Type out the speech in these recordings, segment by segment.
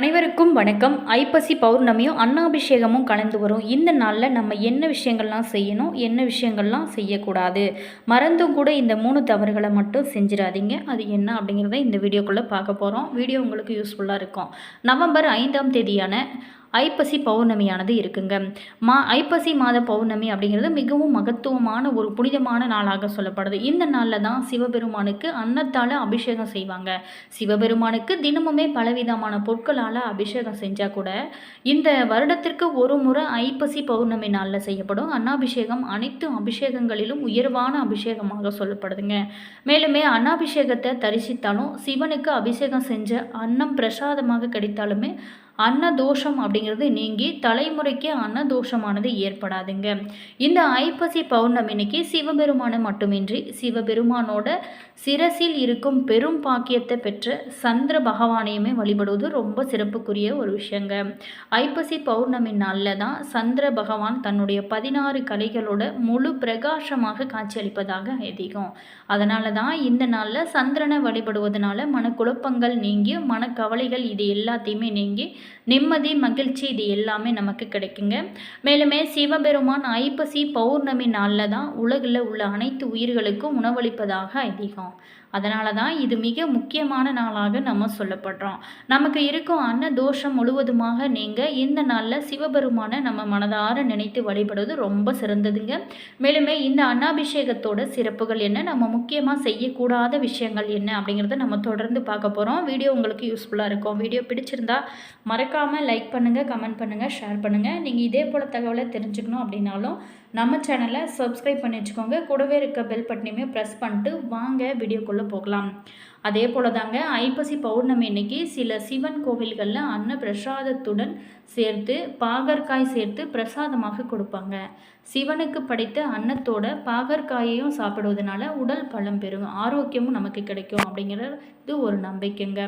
அனைவருக்கும் வணக்கம். ஐப்பசி பௌர்ணமியும் அன்னாபிஷேகமும் கலந்து வரும். இந்த நாளில் நம்ம என்ன விஷயங்கள்லாம் செய்யணும் என்ன விஷயங்கள்லாம் செய்யக்கூடாது? மறந்தும் கூட இந்த மூணு தவறுகளை மட்டும் செஞ்சிடாதீங்க. அது என்ன அப்படிங்கிறத இந்த வீடியோக்குள்ளே பார்க்க போகிறோம் வீடியோ உங்களுக்கு யூஸ்ஃபுல்லாக இருக்கும். நவம்பர் ஐந்தாம் தேதியான ஐப்பசி பௌர்ணமியானது இருக்குங்க. மா ஐப்பசி மாத பௌர்ணமி அப்படிங்கிறது மிகவும் மகத்துவமான ஒரு புனிதமான நாளாக சொல்லப்படுது. இந்த நாளில் தான் சிவபெருமானுக்கு அன்னத்தால் அபிஷேகம் செய்வாங்க. சிவபெருமானுக்கு தினமுமே பலவிதமான பொருட்களால் அபிஷேகம் செஞ்சால் கூட இந்த வருடத்திற்கு ஒரு முறை ஐப்பசி பௌர்ணமி நாளில் செய்யப்படும். அன்னாபிஷேகம் அனைத்து அபிஷேகங்களிலும் உயர்வான அபிஷேகமாக சொல்லப்படுதுங்க. மேலுமே அன்னாபிஷேகத்தை தரிசித்தாலும் சிவனுக்கு அபிஷேகம் செஞ்ச அன்னம் பிரசாதமாக கிடைத்தாலுமே அன்னதோஷம் அப்படிங்கிறது நீங்கி தலைமுறைக்கு அன்னதோஷமானது ஏற்படாதுங்க. இந்த ஐப்பசி பௌர்ணமினிக்கு சிவபெருமானை மட்டுமின்றி சிவபெருமானோட சிரசில் இருக்கும் பெரும் பாக்கியத்தை பெற்ற சந்திர பகவானையுமே வழிபடுவது ரொம்ப சிறப்புக்குரிய ஒரு விஷயங்க. ஐப்பசி பௌர்ணமி நாளில் தான் சந்திர பகவான் தன்னுடைய பதினாறு கலைகளோட முழு பிரகாசமாக காட்சியளிப்பதாக ஐதீகம். அதனால தான் இந்த நாளில் சந்திரனை வழிபடுவதனால மனக்குழப்பங்கள் நீங்கி மனக்கவலைகள் இது எல்லாத்தையுமே நீங்கி நிம்மதி மகிழ்ச்சி இது எல்லாமே நமக்கு கிடைக்குங்க. மேலுமே சிவபெருமான் ஐப்பசி பௌர்ணமி நாளில் தான் உலகில் உள்ள அனைத்து உயிர்களுக்கும் உணவளிப்பதாக ஐதீகம். அதனால தான் இது மிக முக்கியமான நாளாக நம்ம சொல்லப்படுறோம். நமக்கு இருக்கும் அன்ன தோஷம் முழுவதுமாக நீங்கள் இந்த நாளில் சிவபெருமானை நம்ம மனதார நினைத்து வழிபடுவது ரொம்ப சிறந்ததுங்க. மேலுமே இந்த அன்னாபிஷேகத்தோட சிறப்புகள் என்ன நம்ம முக்கியமாக செய்யக்கூடாத விஷயங்கள் என்ன அப்படிங்கிறத நம்ம தொடர்ந்து பார்க்க போகிறோம் வீடியோ உங்களுக்கு யூஸ்ஃபுல்லாக இருக்கும். வீடியோ பிடிச்சிருந்தா மறக்காமல் லைக் பண்ணுங்கள் கமெண்ட் பண்ணுங்கள் ஷேர் பண்ணுங்கள் நீங்கள் இதே போல் தகவலை தெரிஞ்சுக்கணும் அப்படின்னாலும் நம்ம சேனலை சப்ஸ்கிரைப் பண்ணி வச்சுக்கோங்க. கூடவே இருக்க பெல் பட்டனையுமே ப்ரெஸ் பண்ணிட்டு வாங்க வீடியோக்குள்ளே போகலாம். அதே போல் தாங்க ஐப்பசி பௌர்ணமி அன்னைக்கு சில சிவன் கோவில்களில் அன்ன பிரசாதத்துடன் சேர்த்து பாகற்காய் சேர்த்து பிரசாதமாக கொடுப்பாங்க. சிவனுக்கு படைத்த அன்னத்தோட பாகற்காயையும் சாப்பிடுவதனால உடல் பலம் பெறும் ஆரோக்கியமும் நமக்கு கிடைக்கும் அப்படிங்கிறது ஒரு நம்பிக்கைங்க.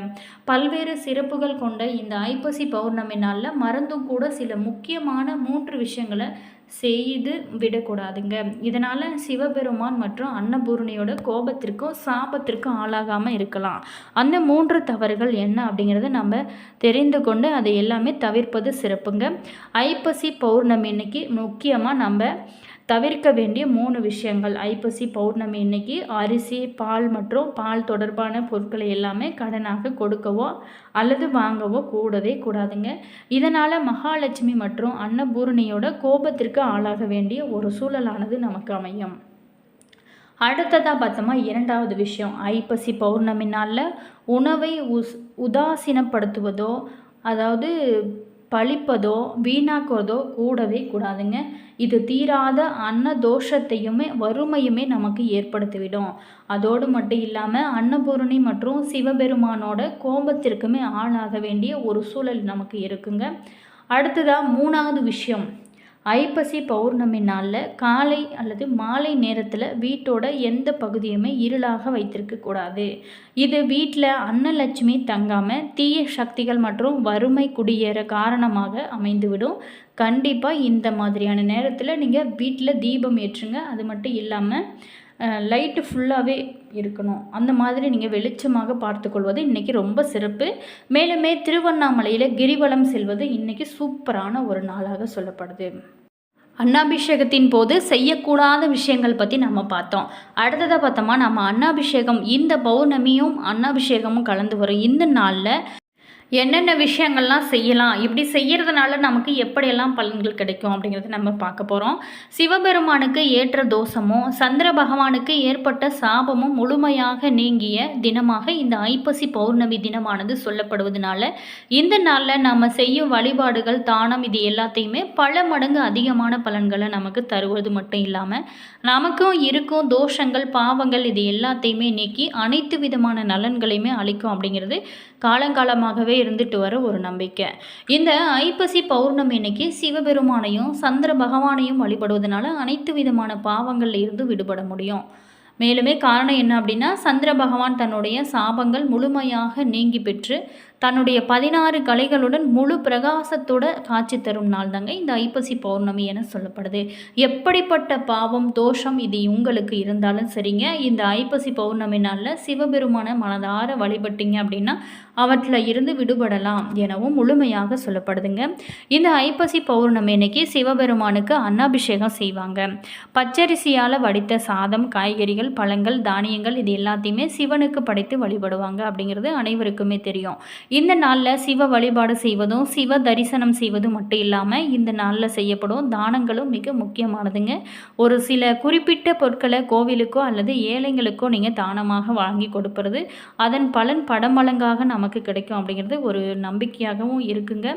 பல்வேறு சிறப்புகள் கொண்ட இந்த ஐப்பசி பௌர்ணமி நாளில் மறந்தும் கூட சில முக்கியமான மூன்று விஷயங்களை செய்து விடக்கூடாதுங்க. இதனால் சிவபெருமான் மற்றும் அன்னபூரணியோட கோபத்திற்கும் சாபத்திற்கும் ஆளாகாமல் இருக்கலாம். அந்த மூன்று தவறுகள் என்ன அப்படிங்கிறத நம்ம தெரிந்து கொண்டு அதை எல்லாமே தவிர்ப்பது சிறப்புங்க. ஐப்பசி பௌர்ணமி இன்னைக்கு முக்கியமாக நம்ம தவிர்க்க வேண்டிய மூணு விஷயங்கள். ஐப்பசி பௌர்ணமி இன்னைக்கு அரிசி பால் மற்றும் பால் தொடர்பான பொருட்களை எல்லாமே கடனாக கொடுக்கவோ அல்லது வாங்கவோ கூடவே கூடாதுங்க. இதனால் மகாலட்சுமி மற்றும் அன்னபூரணியோட கோபத்திற்கு ஆளாக வேண்டிய ஒரு சூழலானது நமக்கு அமையும். அடுத்ததாக பார்த்தோமா இரண்டாவது விஷயம். ஐப்பசி பௌர்ணமி நாளில் உணவை உஸ் உதாசீனப்படுத்துவதோ அதாவது பழிப்பதோ வீணாக்குவதோ கூடவே கூடாதுங்க. இது தீராத அன்ன தோஷத்தையுமே வறுமையுமே நமக்கு ஏற்படுத்திவிடும். அதோடு மட்டும் இல்லாமல் அன்னபூரணி மற்றும் சிவபெருமானோட கோபத்திற்குமே ஆளாக வேண்டிய ஒரு சூழல் நமக்கு இருக்குங்க. அடுத்ததாக மூணாவது விஷயம். ஐப்பசி பௌர்ணமி நாளில் காலை அல்லது மாலை நேரத்தில் வீட்டோட எந்த பகுதியுமே இருளாக வைத்திருக்க கூடாது. இது வீட்டில் அன்னலட்சுமி தங்காமல் தீய சக்திகள் மற்றும் வறுமை குடியேற காரணமாக அமைந்துவிடும். கண்டிப்பாக இந்த மாதிரியான நேரத்தில் நீங்கள் வீட்டில் தீபம் ஏற்றுங்க. அது மட்டும் இல்லாமல் லைட்டு ஃபுல்லாகவே இருக்கணும். அந்த மாதிரி நீங்கள் வெளிச்சமாக பார்த்துக்கொள்வது இன்றைக்கி ரொம்ப சிறப்பு. மேலுமே திருவண்ணாமலையில் கிரிவலம் செல்வது இன்றைக்கி சூப்பரான ஒரு நாளாக சொல்லப்படுது. அன்னாபிஷேகத்தின் போது செய்யக்கூடாத விஷயங்கள் பற்றி நம்ம பார்த்தோம். அடுத்ததாக பார்த்தோமா நம்ம அன்னாபிஷேகம் இந்த பௌர்ணமியும் அன்னாபிஷேகமும் கலந்து வரும். இந்த நாளில் என்னென்ன விஷயங்கள்லாம் செய்யலாம் இப்படி செய்கிறதுனால நமக்கு எப்படியெல்லாம் பலன்கள் கிடைக்கும் அப்படிங்கிறத நம்ம பார்க்க போகிறோம் சிவபெருமானுக்கு ஏற்ற தோஷமும் சந்திர பகவானுக்கு ஏற்பட்ட சாபமும் முழுமையாக நீங்கிய தினமாக இந்த ஐப்பசி பௌர்ணமி தினமானது சொல்லப்படுவதனால இந்த நாளில் நம்ம செய்யும் வழிபாடுகள் தானம் இது எல்லாத்தையுமே பல மடங்கு அதிகமான பலன்களை நமக்கு தருவது மட்டும் இல்லாமல் நமக்கும் இருக்கும் தோஷங்கள் பாவங்கள் இது எல்லாத்தையுமே நீக்கி அனைத்து விதமான நலன்களையுமே அளிக்கும் அப்படிங்கிறது காலங்காலமாகவே இருந்துட்டு வர ஒரு நம்பிக்கை. இந்த ஐப்பசி பௌர்ணமி இன்னைக்கு சிவபெருமானையும் சந்திர பகவானையும் வழிபடுவதனால அனைத்து விதமான பாவங்கள்ல இருந்து விடுபட முடியும். மேலுமே காரணம் என்ன அப்படின்னா சந்திர பகவான் தன்னுடைய சாபங்கள் முழுமையாக நீங்கி பெற்று தன்னுடைய பதினாறு கலைகளுடன் முழு பிரகாசத்தோட காட்சி தரும் நாள் தாங்க இந்த ஐப்பசி பௌர்ணமி என சொல்லப்படுது. எப்படிப்பட்ட பாவம் தோஷம் இது உங்களுக்கு இருந்தாலும் சரிங்க. இந்த ஐப்பசி பௌர்ணமி நாளில் சிவபெருமான மனதார வழிபட்டீங்க அப்படின்னா அவற்றில் இருந்து விடுபடலாம் எனவும் முழுமையாக சொல்லப்படுதுங்க. இந்த ஐப்பசி பௌர்ணமி அன்னைக்கு சிவபெருமானுக்கு அன்னாபிஷேகம் செய்வாங்க. பச்சரிசியால் வடித்த சாதம் காய்கறிகள் பழங்கள் தானியங்கள் இது எல்லாத்தையுமே சிவனுக்கு படைத்து வழிபடுவாங்க அப்படிங்கிறது அனைவருக்குமே தெரியும். இந்த நாளில் சிவ வழிபாடு செய்வதும் சிவ தரிசனம் செய்வதும் மட்டும் இல்லாமல் இந்த நாளில் செய்யப்படும் தானங்களும் மிக முக்கியமானதுங்க. ஒரு சில குறிப்பிட்ட பொருட்களை கோவிலுக்கோ அல்லது ஏழைங்களுக்கோ நீங்கள் தானமாக வாங்கி கொடுப்பது அதன் பலன் படமளங்காக நமக்கு கிடைக்கும் அப்படிங்கிறது ஒரு நம்பிக்கையாகவும் இருக்குங்க.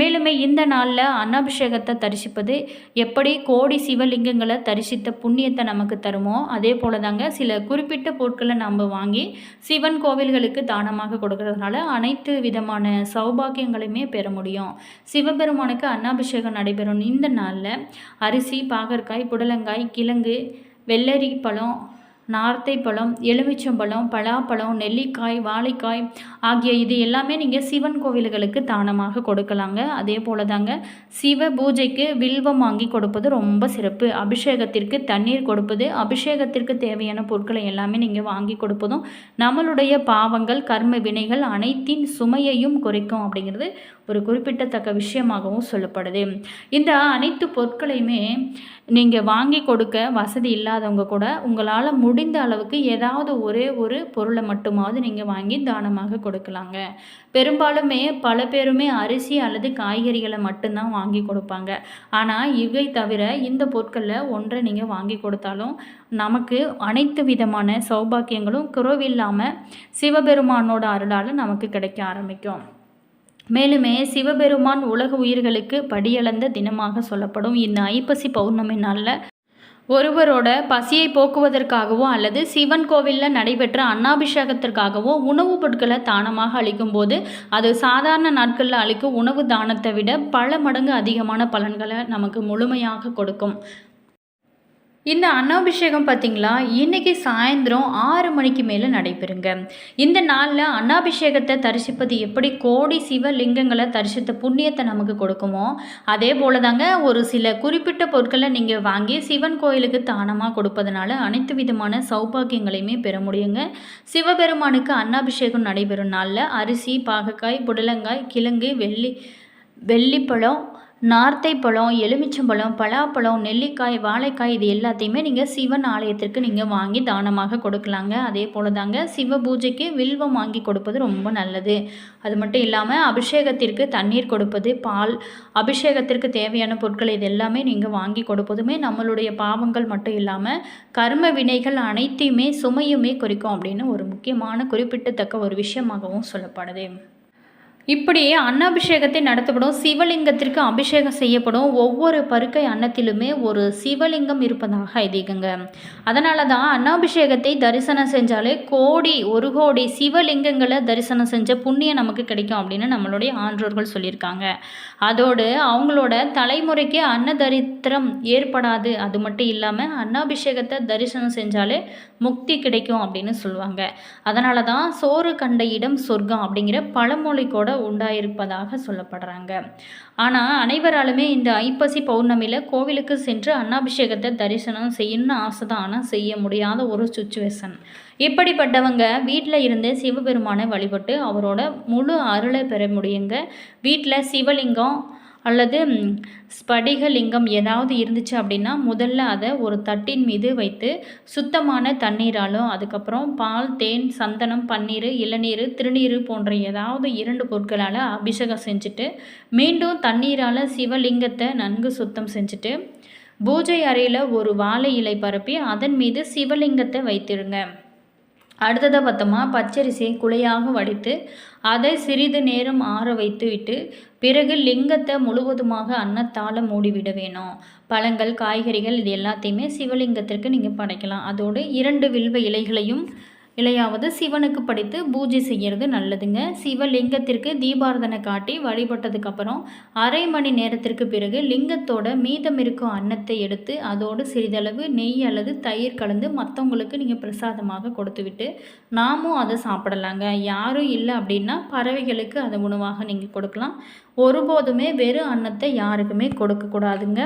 மேலுமே இந்த நாளில் அன்னாபிஷேகத்தை தரிசிப்பது எப்படி கோடி சிவலிங்கங்களை தரிசித்த புண்ணியத்தை நமக்கு தருமோ அதே போல தாங்க சில குறிப்பிட்ட பொருட்களை நம்ம வாங்கி சிவன் கோவில்களுக்கு தானமாக கொடுக்கறதுனால அனைத்து விதமான சௌபாகியங்களையுமே பெற முடியும். சிவபெருமானுக்கு அன்னாபிஷேகம் நடைபெறும் இந்த நாளில் அரிசி பாகற்காய் புடலங்காய் கிழங்கு வெள்ளரி பழம் நார்த்தை பழம் எலுமிச்சம்பழம் பலாப்பழம் நெல்லிக்காய் வாழைக்காய் ஆகிய இது எல்லாமே நீங்கள் சிவன் கோவில்களுக்கு தானமாக கொடுக்கலாங்க. அதே போல தாங்க சிவ பூஜைக்கு வில்வம் வாங்கி கொடுப்பது ரொம்ப சிறப்பு. அபிஷேகத்திற்கு தண்ணீர் கொடுப்பது அபிஷேகத்திற்கு தேவையான பொருட்களை எல்லாமே நீங்கள் வாங்கி கொடுப்பதும் நம்மளுடைய பாவங்கள் கர்ம வினைகள் அனைத்தின் சுமையையும் குறைக்கும் அப்படிங்கிறது ஒரு குறிப்பிட்டத்தக்க விஷயமாகவும் சொல்லப்படுது. இந்த அனைத்து பொருட்களையுமே நீங்கள் வாங்கி கொடுக்க வசதி இல்லாதவங்க கூட உங்களால் முடி முடிந்த அளவுக்கு ஏதாவது ஒரே ஒரு பொருளை மட்டுமாவது நீங்கள் வாங்கி தானமாக கொடுக்கலாங்க. பெரும்பாலுமே பல பேருமே அரிசி அல்லது காய்கறிகளை மட்டும்தான் வாங்கி கொடுப்பாங்க. ஆனால் இவை தவிர இந்த பொருட்களில் ஒன்றை நீங்கள் வாங்கி கொடுத்தாலும் நமக்கு அனைத்து விதமான சௌபாக்கியங்களும் குறைவில்லாமல் சிவபெருமானோட அருளால் நமக்கு கிடைக்க ஆரம்பிக்கும். மேலுமே சிவபெருமான் உலக உயிர்களுக்கு படியளந்த தினமாக சொல்லப்படும் இந்த ஐப்பசி பௌர்ணமி நாளில் ஒருவரோட பசியை போக்குவதற்காகவோ அல்லது சிவன் கோவிலில் நடைபெற்ற அன்னாபிஷேகத்திற்காகவோ உணவுப் பொருட்களை தானமாக அளிக்கும்போது அது சாதாரண நாட்களில் அளிக்கும் உணவு தானத்தை விட பல மடங்கு அதிகமான பலன்களை நமக்கு முழுமையாக கொடுக்கும். இந்த அன்னாபிஷேகம் பார்த்தீங்களா? இன்றைக்கி சாயந்தரம் ஆறு மணிக்கு மேலே நடைபெறுங்க. இந்த நாளில் அன்னாபிஷேகத்தை தரிசிப்பது எப்படி? கோடி சிவலிங்கங்களை தரிசித்த புண்ணியத்தை நமக்கு கொடுக்குமோ? அதே போல தாங்க ஒரு சில குறிப்பிட்ட பொருட்களை நீங்கள் வாங்கி சிவன் கோயிலுக்கு தானமாக கொடுப்பதனால அனைத்து விதமான சௌபாகியங்களையுமே பெற முடியுங்க. சிவபெருமானுக்கு அன்னாபிஷேகம் நடைபெறும் நாளில் அரிசி பாகக்காய் புடலங்காய் கிழங்கு வெள்ளி வெள்ளிப்பழம் நார்த்தை பழம் எலுமிச்சம்பழம் பலாப்பழம் நெல்லிக்காய் வாழைக்காய் இது எல்லாத்தையுமே நீங்கள் சிவன் ஆலயத்திற்கு நீங்கள் வாங்கி தானமாக கொடுக்கலாங்க. அதே போல் தாங்க சிவ பூஜைக்கு வில்வம் வாங்கி கொடுப்பது ரொம்ப நல்லது. அது மட்டும் இல்லாமல் அபிஷேகத்திற்கு தண்ணீர் கொடுப்பது பால் அபிஷேகத்திற்கு தேவையான பொருட்கள் இது எல்லாமே நீங்கள் வாங்கி கொடுப்பதுமே நம்மளுடைய பாவங்கள் மட்டும் இல்லாமல் கர்ம வினைகள் அனைத்தையுமே சுமையுமே குறிக்கும் அப்படின்னு ஒரு முக்கியமான குறிப்பிட்டத்தக்க ஒரு விஷயமாகவும் சொல்லப்படுது. இப்படி அன்னாபிஷேகத்தை நடத்தப்படும் சிவலிங்கத்திற்கு அபிஷேகம் செய்யப்படும் ஒவ்வொரு பருக்கை அன்னத்திலுமே ஒரு சிவலிங்கம் இருப்பதாக ஐதீகங்க. அதனால தான் அன்னாபிஷேகத்தை தரிசனம் செஞ்சாலே கோடி ஒரு கோடி சிவலிங்கங்களை தரிசனம் செஞ்ச புண்ணியம் நமக்கு கிடைக்கும் அப்படின்னு நம்மளுடைய ஆன்றோர்கள் சொல்லியிருக்காங்க. அதோடு அவங்களோட தலைமுறைக்கு அன்னதரித்திரம் ஏற்படாது. அது மட்டும் இல்லாமல் அன்னாபிஷேகத்தை தரிசனம் செஞ்சாலே முக்தி கிடைக்கும் அப்படின்னு சொல்லுவாங்க. அதனால தான் சோறு கண்ட இடம் சொர்க்கம் அப்படிங்கிற பழமொழி கூட உண்டாயிருப்பதாக சொல்லப்படுறாங்க. ஆனால் அனைவராலுமே இந்த ஐப்பசி பௌர்ணமியில் கோவிலுக்கு சென்று அன்னாபிஷேகத்தை தரிசனம் செய்யணும்னு ஆசை தான் ஆனால் செய்ய முடியாத ஒரு சுச்சுவேஷன். இப்படிப்பட்டவங்க வீட்டில் இருந்தே சிவபெருமானை வழிபட்டு அவரோட முழு அருளை பெற முடியுங்க? வீட்டில் சிவலிங்கம் அல்லது ஸ்படிகலிங்கம் ஏதாவது இருந்துச்சு அப்படின்னா முதல்ல அதை ஒரு தட்டின் மீது வைத்து சுத்தமான தண்ணீராலும் அதுக்கப்புறம் பால் தேன் சந்தனம் பன்னீர் இளநீர் திருநீர் போன்ற ஏதாவது இரண்டு பொருட்களால் அபிஷேகம் செஞ்சுட்டு மீண்டும் தண்ணீரால் சிவலிங்கத்தை நன்கு சுத்தம் செஞ்சுட்டு பூஜை அறையில் ஒரு வாழை இலை பரப்பி அதன் மீது சிவலிங்கத்தை வைத்திருங்க. அடுத்ததாக பார்த்தோமா? பச்சரிசியை குழையாக வடித்து அதை சிறிது நேரம் ஆற வைத்து விட்டு பிறகு லிங்கத்தை முழுவதுமாக அன்னத்தால் மூடிவிட வேணும். பழங்கள் காய்கறிகள் இது எல்லாத்தையுமே சிவலிங்கத்திற்கு நீங்கள் படைக்கலாம். அதோடு இரண்டு வில்வ இலைகளையும் இல்லையாவது சிவனுக்கு படித்து பூஜை செய்கிறது நல்லதுங்க. சிவலிங்கத்திற்கு தீபாரதனை காட்டி வழிபட்டதுக்கப்புறம் அரை மணி நேரத்திற்கு பிறகு லிங்கத்தோட மீதம் இருக்கும் அன்னத்தை எடுத்து அதோடு சிறிதளவு நெய் அல்லது தயிர் கலந்து மற்றவங்களுக்கு நீங்கள் பிரசாதமாக கொடுத்து விட்டு நாமும் அதை சாப்பிடலாங்க. யாரும் இல்லை அப்படின்னா பறவைகளுக்கு அதை உணவாக நீங்கள் கொடுக்கலாம். ஒருபோதுமே வெறும் அன்னத்தை யாருக்குமே கொடுக்கக்கூடாதுங்க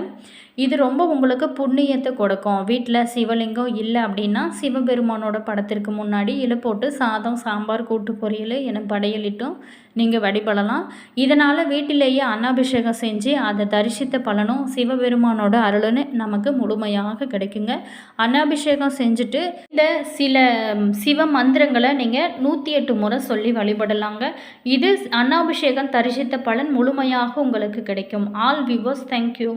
இது ரொம்ப உங்களுக்கு புண்ணியத்தை கொடுக்கும். வீட்டில் சிவலிங்கம் இல்லை அப்படின்னா சிவபெருமானோட படத்திற்கு முன்னாடி இலை போட்டு சாதம் சாம்பார் கூட்டு பொரியல் என படையலிட்டும் நீங்கள் வழிபடலாம். இதனால் வீட்டிலேயே அன்னாபிஷேகம் செஞ்சு அதை தரிசித்த பலனும் சிவபெருமானோட அருளுன்னு நமக்கு முழுமையாக கிடைக்குங்க. அன்னாபிஷேகம் செஞ்சுட்டு இந்த சில சிவ மந்திரங்களை நீங்கள் நூற்றி எட்டு முறை சொல்லி வழிபடலாங்க. இது அன்னாபிஷேகம் தரிசித்த பலன் முழுமையாக உங்களுக்கு கிடைக்கும். All விவோஸ் thank you